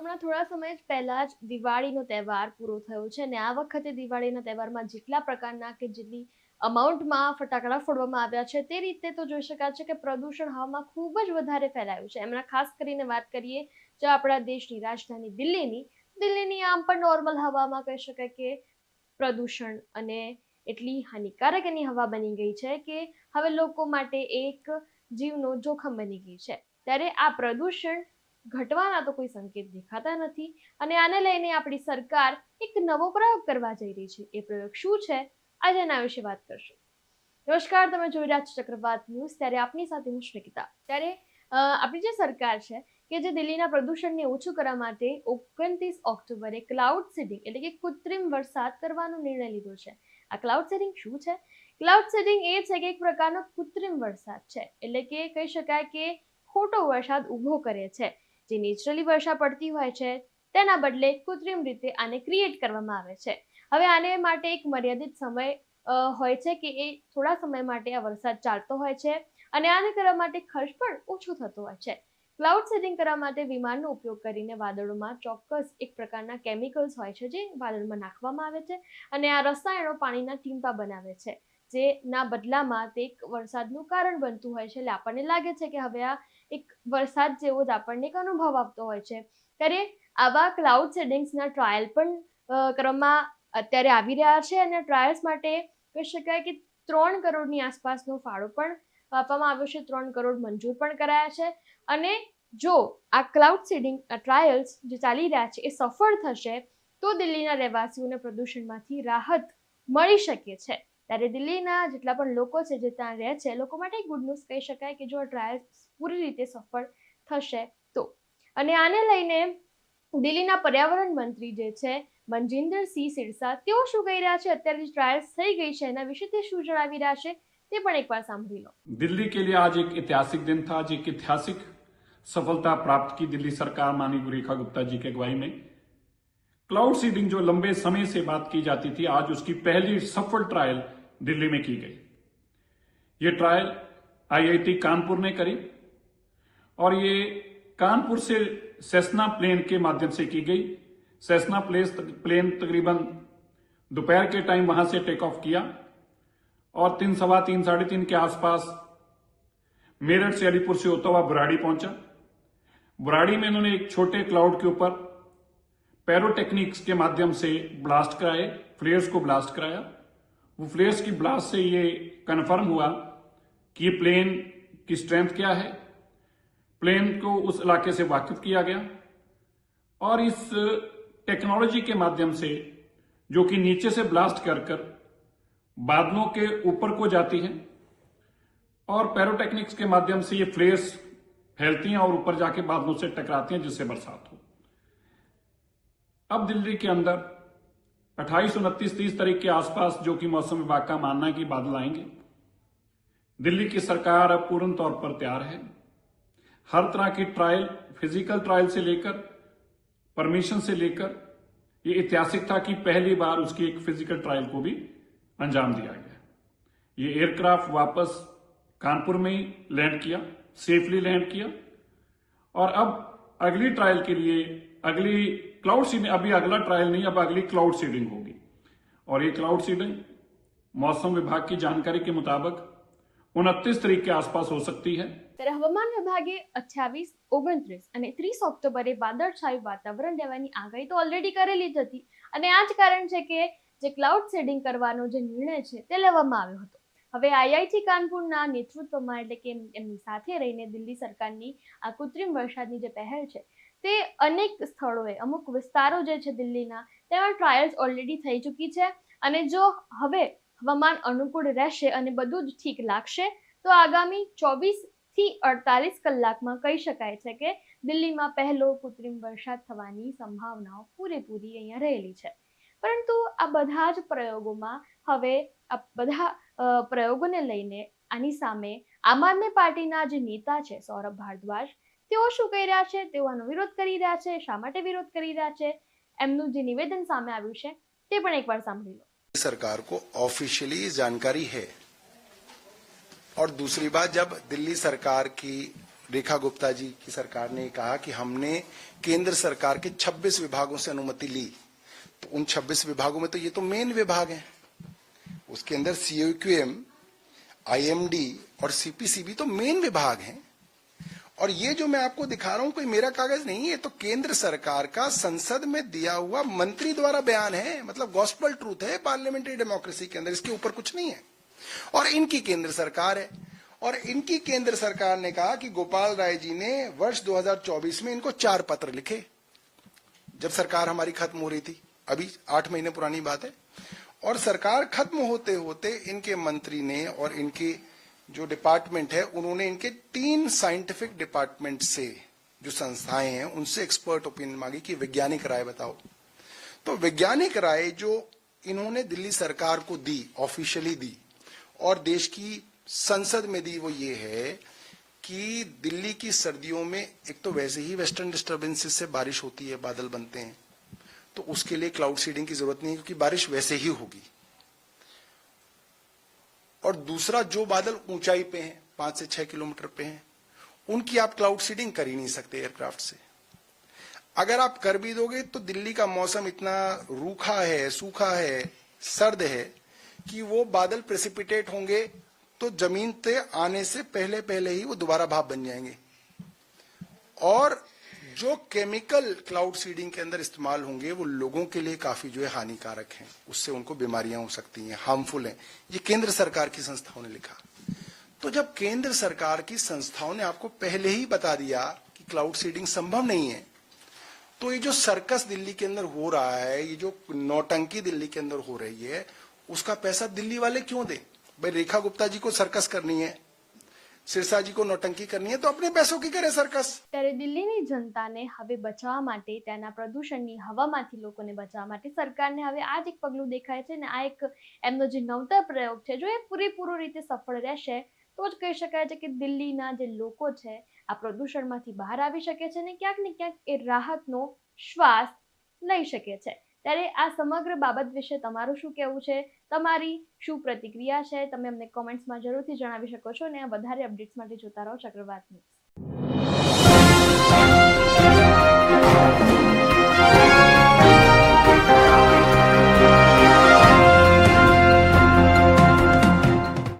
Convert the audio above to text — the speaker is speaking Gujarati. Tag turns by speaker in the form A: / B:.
A: હમણાં થોડા સમય પહેલા જ દિવાળીનો તહેવાર પૂરો થયો છે અને આ વખતે દિવાળીના તહેવારમાં જેટલા પ્રકારના કે જેટલી અમાઉન્ટમાં ફટાકડા ફોડવામાં આવ્યા છે તે રીતે તો જોઈ શકાય છે કે પ્રદૂષણ હવામાં ખૂબ જ વધારે ફેલાયું છે. એમના ખાસ કરીને વાત કરીએ જો આપણા દેશની રાજધાની દિલ્હીની. દિલ્હીની આમ પણ નોર્મલ હવામાં કહી શકાય કે પ્રદૂષણ અને એટલી હાનિકારક એની હવા બની ગઈ છે કે હવે લોકો માટે એક જીવનો જોખમ બની ગઈ છે. ત્યારે આ પ્રદૂષણ ઘટવાના તો કોઈ સંકેત દેખાતા નથી અને આને લઈને આપણી સરકાર એક નવો પ્રયોગ કરવા જઈ રહી છે. એ પ્રયોગ શું છે? આજે એના વિશે વાત કરશું. નમસ્કાર, તમે જોઈ રહ્યા છો ચક્રવાત ન્યૂઝ. ત્યારે આપની સાથે હું શ્રીકિતા ત્યારે આપણી જે સરકાર છે કે જે દિલ્હીના પ્રદૂષણને ઓછું કરવા માટે ઓગણત્રીસ ઓક્ટોબરે ક્લાઉડ સીડિંગ એટલે કે કૃત્રિમ વરસાદ કરવાનો નિર્ણય લીધો છે. આ ક્લાઉડ સીડિંગ શું છે? ક્લાઉડ સીડિંગ એ છે કે એક પ્રકારનો કૃત્રિમ વરસાદ છે. એટલે કે કહી શકાય કે ખોટો વરસાદ ઊભો કરે છે. જે નેચરલી વર્ષા પડતી હોય છે, તેના બદલે કૃત્રિમ રીતે આને ક્રિએટ કરવામાં આવે છે. હવે આને માટે એક મર્યાદિત સમય હોય છે કે એ થોડા સમય માટે આ વરસાદ ચાલતો હોય છે અને આને કરવા માટે ખર્ચ પણ ઓછો થતો હોય છે. ક્લાઉડ સેટિંગ કરવા માટે વિમાનનો ઉપયોગ કરીને વાદળોમાં ચોક્કસ એક પ્રકારના કેમિકલ્સ હોય છે જે વાદળમાં નાખવામાં આવે છે અને આ રસાયણો પાણીના ટીમ્પા બનાવે છે. જેના બદલામાં તે એક વરસાદનું કારણ બનતું હોય છે. એટલે આપણને લાગે છે કે હવે આ એક વરસાદ જેવો જ આપણને એક અનુભવ આપતો હોય છે. ત્યારે આવા ક્લાઉડ સેડિંગ્સના ટ્રાયલ પણ કરવામાં અત્યારે આવી રહ્યા છે અને ટ્રાયલ્સ માટે કહી શકાય કે ત્રણ કરોડની આસપાસનો ફાળો પણ આપવામાં આવ્યો છે. ત્રણ કરોડ મંજૂર પણ કરાયા છે. અને જો આ ક્લાઉડ સીડિંગ ટ્રાયલ્સ જે ચાલી રહ્યા છે એ સફળ થશે, તો દિલ્હીના રહેવાસીઓને પ્રદૂષણમાંથી રાહત મળી શકે છે. ત્યારે દિલ્હીના જેટલા પણ લોકો છે જે ત્યાં રહે છે એ લોકો માટે ગુડ ન્યૂઝ કહી શકાય કે જો આ ટ્રાયલ્સ પૂરી રીતે સફળ થશે તો અને આને લઈને દિલ્હીના પર્યાવરણ મંત્રી જે છે મનજિંદર સિંહ સિરસા તેઓ શું કહી રહ્યા છે અત્યારે જે ટ્રાયલ્સ થઈ ગઈ છે એના વિશે તે શું જણાવી રહ્યા છે તે પણ એકવાર સાંભળી લો
B: दिल्ली के लिए आज एक ऐतिहासिक दिन था आज एक ऐतिहासिक सफलता प्राप्त की दिल्ली सरकार माननीय रेखा गुप्ता जी की अगुवाई में क्लाउड सीडिंग जो लंबे समय से बात की जाती थी आज उसकी पहली सफल ट्रायल दिल्ली में की गई। ये ट्रायल आईआईटी कानपुर ने करी और ये कानपुर से सेस्ना प्लेन के माध्यम से की गई। सेस्ना प्लेस प्लेन तकरीबन दोपहर के टाइम वहाँ से टेक ऑफ़ किया और तीन, सवा तीन, साढ़े तीन के आसपास मेरठ से अलीपुर से होता हुआ बुराड़ी पहुँचा। बुराड़ी में इन्होंने एक छोटे क्लाउड के ऊपर पैरोटेक्निक्स के माध्यम से ब्लास्ट कराए फ्लेयर्स को ब्लास्ट कराया। वो फ्लेयर्स की ब्लास्ट से ये कन्फर्म हुआ कि ये प्लेन की स्ट्रेंथ क्या है प्लेन को उस इलाके से वाकिफ किया गया और इस टेक्नोलॉजी के माध्यम से जो कि नीचे से ब्लास्ट कर कर बादलों के ऊपर को जाती है और पैरोटेक्निक्स के माध्यम से ये फ्लेयर्स फैलती हैं और ऊपर जाके बादलों से टकराती हैं जिससे बरसात हो अब दिल्ली के अंदर अट्ठाईस उनतीस तीस तारीख के आसपास जो कि मौसम विभाग का मानना है कि बादल आएँगे। दिल्ली की सरकार अब पूर्ण तौर पर तैयार है। हर तरह की ट्रायल फ़िज़िकल ट्रायल से लेकर परमिशन से लेकर, ये ऐतिहासिक था कि पहली बार उसकी एक फ़िज़िकल ट्रायल को भी अंजाम दिया गया। ये एयरक्राफ्ट वापस कानपुर में ही लैंड किया सेफली लैंड किया। और अब अगली ट्रायल के लिए, अगली क्लाउड सीडिंग अभी अगला ट्रायल नहीं अब अगली क्लाउड सीडिंग होगी और ये क्लाउड सीडिंग मौसम विभाग की जानकारी के मुताबिक उनतीस तारीख के आसपास हो सकती है
A: ત્યારે હવામાન વિભાગે અઠ્યાવીસ ઓગણત્રીસ અને ત્રીસ ઓક્ટોબરે વાદળછાયું વાતાવરણ રહેવાની આગાહી તો ઓલરેડી કરેલી જ હતી અને આ જ કારણ છે કે જે ક્લાઉડ સેડિંગ કરવાનો જે નિર્ણય છે તે લેવામાં આવ્યો હતો હવે આઈઆઈટી કાનપુરના નેતૃત્વમાં એટલે કે એમ- એમની સાથે રહીને દિલ્હી સરકારની આ કૃત્રિમ વરસાદની જે પહેલ છે તે અનેક સ્થળોએ, અમુક વિસ્તારો જે છે દિલ્હીના, તેમાં ટ્રાયલ્સ ઓલરેડી થઈ ચૂકી છે. અને જો હવે હવામાન અનુકૂળ રહેશે અને બધું જ ઠીક લાગશે, તો આગામી ચોવીસથી અડતાલીસ કલાકમાં કહી શકાય છે કે દિલ્હીમાં પહેલો કૃત્રિમ વરસાદ થવાની સંભાવનાઓ પૂરેપૂરી અહીંયા રહેલી છે. પરંતુ આ બધા જ પ્રયોગોમાં હવે આ બધા પ્રયોગોને લઈને આની સામે આમ આદમી પાર્ટીના જે નેતા છે, સૌરભ ભારદ્વાજ તેઓ શું કહી રહ્યા છે તેઓ આનો વિરોધ કરી રહ્યા છે શા માટે વિરોધ કરી રહ્યા છે એમનું જે નિવેદન સામે આવ્યું છે તે પણ એકવાર સાંભળી લો
C: सरकार को ऑफिशियली जानकारी है और दूसरी बात जब दिल्ली सरकार की रेखा गुप्ता जी की सरकार ने कहा कि हमने केंद्र सरकार के 26 विभागों से अनुमति ली तो उन 26 विभागों में तो ये तो मेन विभाग हैं उसके अंदर सीओक्यूएम आईएमडी और सीपीसीबी तो मेन विभाग हैं और ये जो मैं आपको दिखा रहा हूँ, कोई मेरा कागज़ नहीं है तो केंद्र सरकार का संसद में दिया हुआ मंत्री द्वारा बयान है। मतलब गॉस्पल ट्रूथ है पार्लियामेंट्री डेमोक्रेसी के अंदर, इसके ऊपर कुछ नहीं है। और इनकी केंद्र सरकार है। और इनकी केंद्र सरकार ने कहा कि गोपाल राय जी ने वर्ष 2024 में इनको चार पत्र लिखे। जब सरकार हमारी खत्म हो रही थी, अभी आठ महीने पुरानी बात है। और सरकार खत्म होते होते इनके मंत्री ने और इनके जो डिपार्टमेंट है, उन्होंने इनके तीन साइंटिफिक डिपार्टमेंट से जो संस्थाएँ हैं, उनसे एक्सपर्ट ओपिनियन मांगी कि वैज्ञानिक राय बताओ। तो वैज्ञानिक राय जो इन्होंने दिल्ली सरकार को दी ऑफिशियली दी, और देश की संसद में दी, वो ये है कि दिल्ली की सर्दियों में एक तो वैसे ही वेस्टर्न डिस्टर्बेंसेस से बारिश होती है, बादल बनते हैं। तो उसके लिए क्लाउड सीडिंग की ज़रूरत नहीं है, क्योंकि बारिश वैसे ही होगी। और दूसरा जो बादल ऊंचाई पे हैं, पाँच से छह किलोमीटर पे हैं, उनकी आप क्लाउड सीडिंग कर ही नहीं सकते एयरक्राफ्ट से। अगर आप कर भी दोगे तो दिल्ली का मौसम इतना रूखा है, सूखा है, सर्द है, कि वो बादल प्रेसिपिटेट होंगे तो ज़मीन पे आने से पहले पहले ही वो दोबारा भाप बन जाएँगे। और जो केमिकल क्लाउड सीडिंग के अंदर इस्तेमाल होंगे, वो लोगों के लिए काफ़ी जो है हानिकारक हैं। उससे उनको बीमारियाँ हो सकती हैं हार्मफुल हैं। ये केंद्र सरकार की संस्थाओं ने लिखा। तो जब केंद्र सरकार की संस्थाओं ने आपको पहले ही बता दिया कि क्लाउड सीडिंग संभव नहीं है तो ये जो सर्कस दिल्ली के अंदर हो रहा है, ये जो नौटंकी दिल्ली के अंदर हो रही है, उसका पैसा दिल्ली वाले क्यों दे? भाई रेखा गुप्ता जी को सर्कस करनी है। સિરસાજી કો નોટંકી કરની હે તો અપને પૈસો કી કરે સરકસ
A: ત્યારે દિલ્હીની જનતાને હવે બચાવવા માટે તેના પ્રદૂષણની હવામાંથી લોકોને બચાવવા માટે સરકારને હવે આ જ એક પગલું દેખાય છે ને આ એક એમનો જે નવતર પ્રયોગ છે, જો એ પૂરેપૂરો રીતે સફળ રહેશે, તો જ કહી શકાય છે કે દિલ્હીના જે લોકો છે, આ પ્રદૂષણમાંથી બહાર આવી શકે છે ને ક્યાંક ને ક્યાંક એ રાહતનો શ્વાસ લઈ શકે છે. ત્યારે આ સમગ્ર બાબત વિશે તમારું શું કહેવું છે? તમારી શું પ્રતિક્રિયા છે? તમે અમને કોમેન્ટ્સમાં જરૂરથી જણાવી શકો છો અને વધારે અપડેટ્સ માટે જોતા રહો ચક્રવાત ન્યૂઝ.